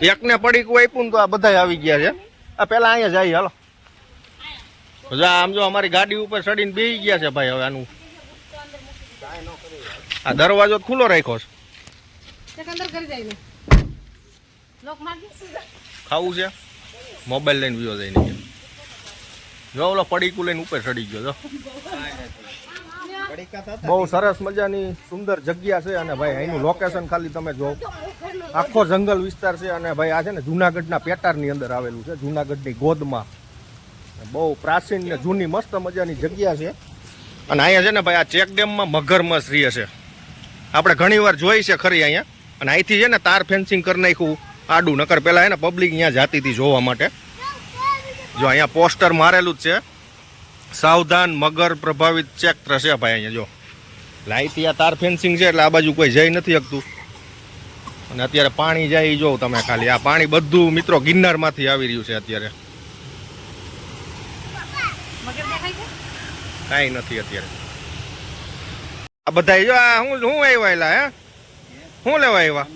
એકને પડીકું આપ્યું ને તો આ બધા આવી ગયા છે. આ પેલા અહીંયા જાય હાલો. આમ જો અમારી ગાડી ઉપર ચડીને બેસી ગયા છે ભાઈ હવે આનું. આ દરવાજો ખુલ્લો રાખ્યો છે. ખાવું છે? મોબાઈલ લઈને વિયો જઈને જો ઓલો પડીકું લઈને ઉપર ચડી ગયો જો. બહુ સરસ મજાની સુંદર જગ્યા છે અને ભાઈ અહીંનું લોકેશન ખાલી તમે જો. આખો જંગલ વિસ્તાર છે અને ભાઈ આ છે ને જુનાગઢના પેટારની અંદર આવેલું છે જુનાગઢની ગોદમાં. બહુ પ્રાચીન ને જૂની મસ્ત મજાની જગ્યા છે. અને અહીંયા છે ને ભાઈ આ ચેકડેમમાં મગરમસ મગરમચ્છ છે. આપણે ઘણી વાર જોઈ છે ખરી અહીંયા. અને અહીંથી છે ને તાર ફેન્સિંગ કરી નાખ્યું આડું. નકર પહેલાં છે ને પબ્લિક અહીંયા જાતી હતી જોવા માટે. જો અહીંયા પોસ્ટર મારેલું જ છે. સાવધાન મગર પ્રભાવિત ક્ષેત્ર છે ભાઈ અહીંયા જો. અહીંથી આ તાર ફેન્સિંગ છે એટલે આ બાજુ કોઈ જઈ નથી શકતું અને અત્યારે પાણી જાય જોવો તમે ખાલી. આ પાણી બધું મિત્રો ગિરનારમાંથી આવી રહ્યું છે અત્યારે. મગર કાંઈ નથી અત્યારે. આ બધા જો આ હું હું આવ્યા એલા હે? હું લેવા આવ્યા?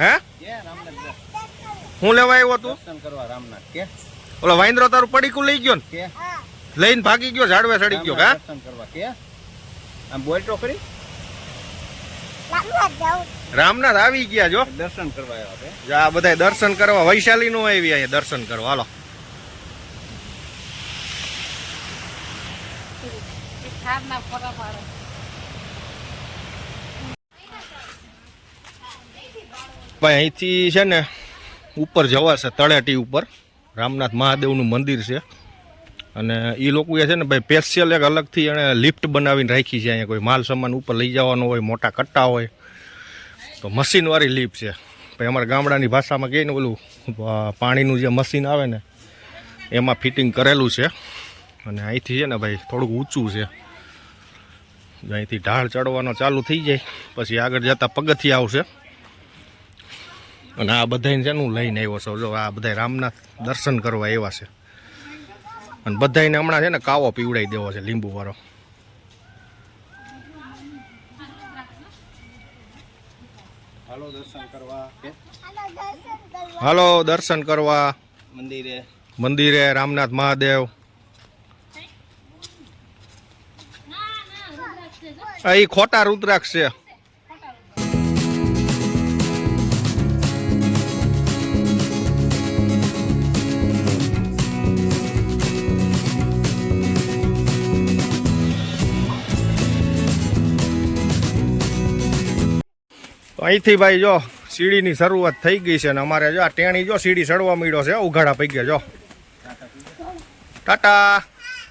હે? હું લેવા આવ્યો તું? ઓલો વાંદરો તારું પડીકું લઈ ગયો ને? કે? લઈને ભાગી ગયો ઝાડવે ચડી ગયો હા? કરવા કે? આમ બોલ તો રામનાથ આવી. ગયા જો. દર્શન કરવા આવ્યા આ બધા દર્શન કરવા વૈશાલી નો આવી અહીંયા દર્શન કરવા. હાલો. ભાઈ અહીંથી છે ને ઉપર જવાશે તળેટી ઉપર. રામનાથ મહાદેવનું મંદિર છે. અને એ લોકોએ છે ને ભાઈ સ્પેશિયલ એક અલગથી એણે લિફ્ટ બનાવીને રાખી છે અહીંયા કોઈ માલ સામાન ઉપર લઈ જવાનો હોય, મોટા કટ્ટા હોય. તો મશીનવાળી લિફ્ટ છે. ભાઈ અમારા ગામડાની ભાષામાં કહીએ ને ઓલું પાણીનું જે મશીન આવે ને, એમાં ફિટિંગ કરેલું છે. અને અહીંથી છે ને ભાઈ થોડુંક ઊંચું છે. અહીંથી ઢાળ ચડવાનો ચાલુ થઈ જાય, પછી આગળ જતાં પગથિયા આવશે. અને આ બધાને હું લઈને આવ્યો છું. જો આ બધા રામનાથ દર્શન કરવા આવ્યા છે. અને બધાને હમણાં છે ને કાવો પીવડાવી દેવો છે લીંબુ વાળો. હાલો દર્શન કરવા. કે? હાલો દર્શન કરવા. મંદિરે. મંદિરે રામનાથ મહાદેવ. આ ખોટા રુદ્રાક્ષ છે. અહીંથી ભાઈ જો સીડીની શરૂઆત થઈ ગઈ છે ને અમારે જો આ ટેણી જો સીડી ચડવા મળ્યો છે, ઉઘાડા પૈકી જો. ટાટા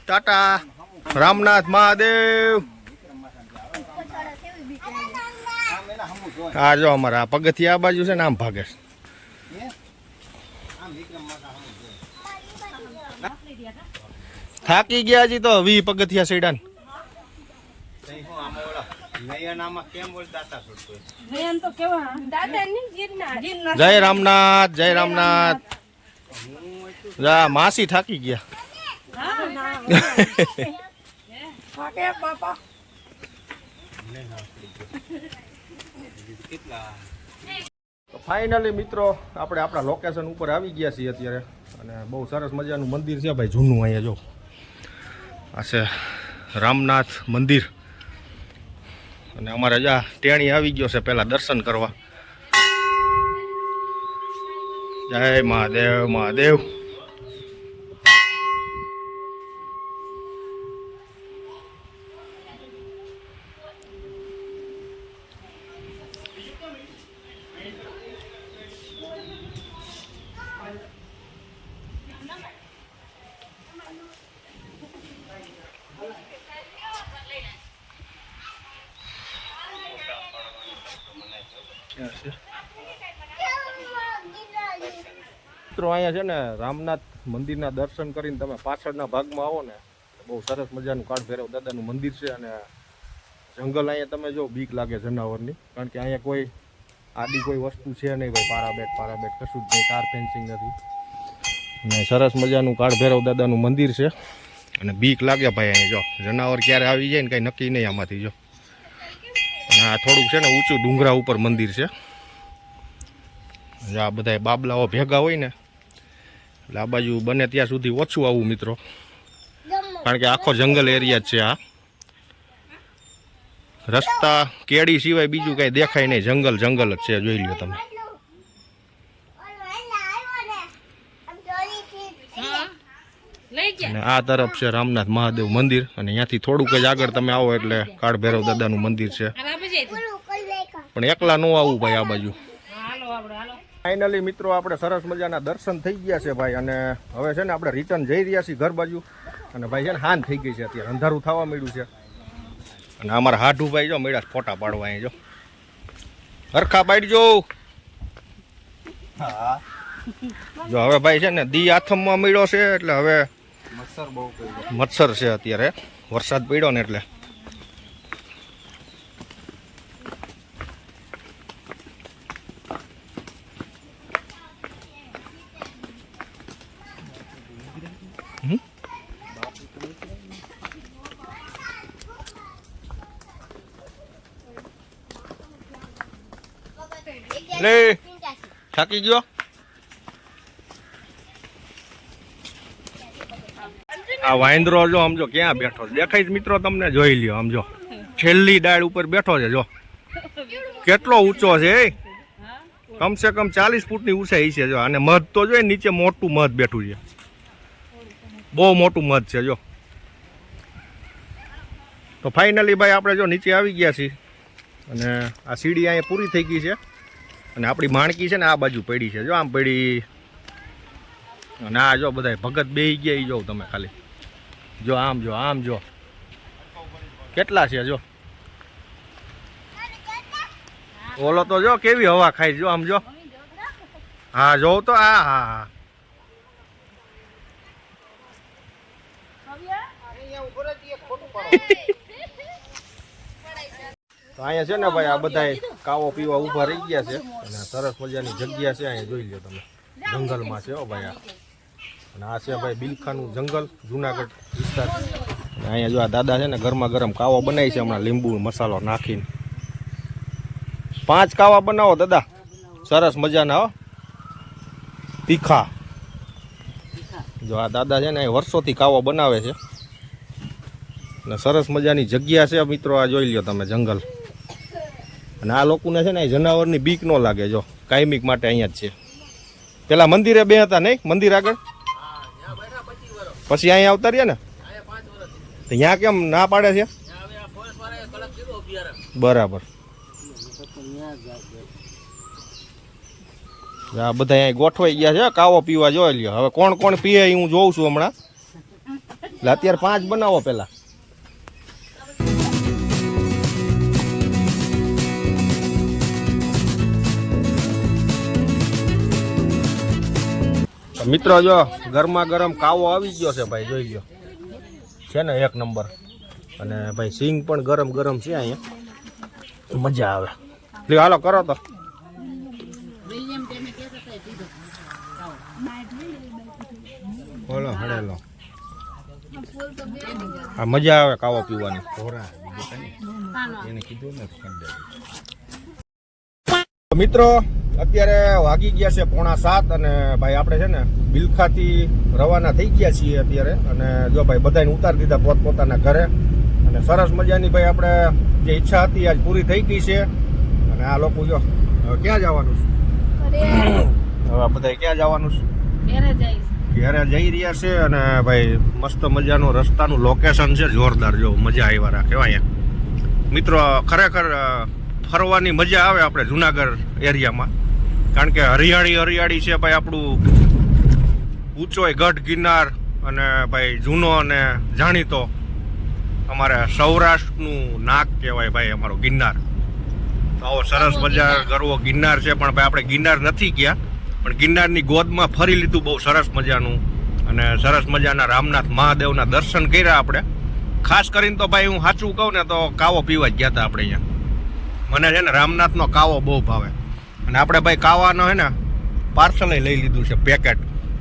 ટાટા. રામનાથ મહાદેવ. હા જો અમારે પગથિયા આ બાજુ છે ને આમ ભાગે થાકી ગયા હજી તો વી પગથિયા સીડા જય રામનાથ જય રામનાથ જા, માસી થાકી ગયા. ફાઇનલી મિત્રો, આપણે આપણા લોકેશન ઉપર આવી ગયા છીએ અત્યારે. અને બહુ સરસ મજાનું મંદિર છે ભાઈ, જૂનું અહીંયા, જો. આ છે રામનાથ મંદિર. અને અમારે જા ટેણી આવી ગયો છે પહેલાં દર્શન કરવા. જય મહાદેવ મહાદેવ. મિત્રો, અહીંયા છે ને રામનાથ મંદિરના દર્શન કરીને તમે પાછળના ભાગમાં આવો ને, બહુ સરસ મજાનું કાળભૈરવ દાદાનું મંદિર છે અને જંગલ અહીંયા તમે જો બીક લાગે જનાવરની, કારણ કે અહીંયા કોઈ આડી કોઈ વસ્તુ છે નહીં ભાઈ, પારાબેટ પારાબેટ કશું જ નહીં, કાર ફેન્સિંગ નથી. અને સરસ મજાનું કાળભૈરવ દાદાનું મંદિર છે અને બીક લાગે ભાઈ અહીંયા જો, જનાવર ક્યારે આવી જાય ને કંઈ નક્કી નહીં આમાંથી જો. અને આ થોડુંક છે ને ઊંચું ડુંગરા ઉપર મંદિર છે. આ બધા બાબલાઓ ભેગા હોય ને એટલે આ બાજુ બને ત્યાં સુધી ઓછું આવું મિત્રો. કારણ કે આખો જંગલ એરિયા જ છે આ. રસ્તા કેડી સિવાય બીજું કઈ દેખાય નહીં. જંગલ જંગલ જ છે જોઈ લો તમે. અને આ તરફ છે રામનાથ મહાદેવ મંદિર અને અહીંયાથી થોડુંક જ આગળ તમે આવો એટલે કાળ ભૈરવ દાદાનું મંદિર છે. પણ એકલા ન આવવું ભાઈ આ બાજુ. ફાઇનલી મિત્રો આપણે સરસ મજાના દર્શન થઈ ગયા છે ભાઈ અને હવે છે ને આપણે રિટર્ન જઈ રહ્યા છીએ ઘર બાજુ. અને ભાઈ છે ને હાન થઈ ગઈ છે અત્યારે અંધારું થવા મળ્યું છે. અને અમારા હાઢુભાઈ જો મેળા ફોટા પાડવા અહીં જો. હરખા પાડજો હા. જો હવે ભાઈ છે ને દી આથમમાં મળ્યો છે એટલે હવે મચ્છર બહુ મચ્છર છે અત્યારે. વરસાદ પડ્યો ને એટલે. લે. થાકી ગયો? આ વાંદરો જો આમ જો ક્યાં બેઠો છે? દેખાય છે મિત્રો તમને જોઈ લ્યો આમ જો. છેલ્લી ડાળ ઉપર બેઠો છે જો. કેટલો ઊંચો છે કમસે કમ ચાલીસ ફૂટની ઊંચાઈ છે જો. અને મધ તો જોઈએ નીચે મોટું મધ બેઠું છે. બહુ મોટું મધ છે જો. તો ફાઇનલી ભાઈ આપણે જો નીચે આવી ગયા છીએ. અને આ સીડી અહીંયા પૂરી થઈ ગઈ છે. અને આપણી માણકી છે ને આ બાજુ પડી છે. જો આમ પડી. અને આ જો બધા ભગત બે ગયા જોઉં તમે ખાલી. જો આમ જો આમ જો. કેટલા છે જો? ઓલો તો જો કેવી હવા ખાય જો આમ જો. હા જોઉં તો આ હા હા. તો અહીંયા છે ને ભાઈ આ બધા કાવો પીવા ઊભા રહી ગયા છે. અને સરસ મજાની જગ્યા છે, અહીંયા જોઈ લો તમે. જંગલમાં છે હો ભાઈ આ. અને આ છે ભાઈ બિલખાનું જંગલ, જુનાગઢ વિસ્તાર. અને અહીંયા જો આ દાદા છે ને ગરમા ગરમ કાવો બનાવી છે હમણાં લીંબુ, મસાલો નાખીને. પાંચ કાવા બનાવો દાદા. સરસ મજાના હો. તીખા. જો આ દાદા છે ને અહીં વર્ષોથી કાવો બનાવે છે. અને સરસ મજાની જગ્યા છે મિત્રો, આ જોઈ લ્યો તમે જંગલ. અને આ લોકોને છે ને જનાવરની બીક ન લાગે, જો. કાયમિક માટે અહીંયા જ છે. પેલા મંદિરે બે હતા નહીં મંદિર આગળ? પછી અહીંયા આવતા રહ્યા ને? ત્યાં કેમ ના પાડે છે? બરાબર. આ બધા અહીંયા ગોઠવાઈ ગયા છે કાવો પીવા જોઈ લ્યો. હવે કોણ કોણ પીએ હું જોઉં છું હમણાં. એટલે અત્યારે પાંચ બનાવો પેલા. મિત્રો જો, ગરમા ગરમ કાવો આવી ગયો છે ભાઈ, જોઈ ગયો છે ને એક નંબર. અને ભાઈ, સિંગ પણ ગરમ ગરમ છે અહીંયા. મજા આવે. લ્યો, હાલો, કરો તો. બોલો મજા આવે કાવો પીવાની. મિત્રો અત્યારે વાગી ગયા છે પોણા સાત અને ભાઈ આપણે છે ને બિલખાથી રવાના થઈ ગયા છીએ અત્યારે. અને જો ભાઈ બધાને ઉતાર દીધા પોતપોતાના ઘરે. અને સરસ મજાની ભાઈ આપણે જે ઈચ્છા હતી આજ પૂરી થઈ ગઈ છે. અને આ લોકો જો ક્યાં જવાનું છે? હવે બધા ક્યાં જવાનું છે? ઘરે જઈ રહ્યા છે અને ભાઈ મસ્ત મજાનું રસ્તાનું લોકેશન છે જોરદાર. જો મજા આવ્યા રાખે અહીંયા. મિત્રો ખરેખર ફરવાની મજા આવે આપણે જુનાગઢ એરિયામાં. કારણ કે હરિયાળી હરિયાળી છે ભાઈ આપણું ઊંચોય ગઢ ગિરનાર અને ભાઈ જૂનો અને જાણીતો અમારે સૌરાષ્ટ્રનું નાક કહેવાય ભાઈ અમારો ગિરનાર. તો આવો સરસ મજા ગરવો ગિરનાર છે પણ ભાઈ આપણે ગિરનાર નથી ગયા. પણ ગિરનારની ગોદમાં ફરી લીધું બહુ સરસ મજાનું અને સરસ મજાના રામનાથ મહાદેવના દર્શન કર્યા આપણે. ખાસ કરીને તો ભાઈ હું સાચું કહું ને તો કાવો પીવા જ ગયા હતા આપણે અહીંયા. મને છે ને રામનાથનો કાવો બહુ ભાવે. અને આપણે ભાઈ કાવાનો છે ને પાર્સલ લઈ લીધું છે પેકેટ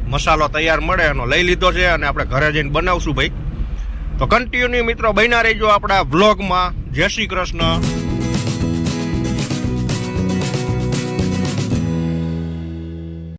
મસાલો તૈયાર મળે એનો લઈ લીધો છે અને આપણે ઘરે જઈને બનાવશું ભાઈ. તો કન્ટિન્યુ મિત્રો બન્યા રહેજો આપણા વ્લોગમાં જય શ્રી કૃષ્ણ.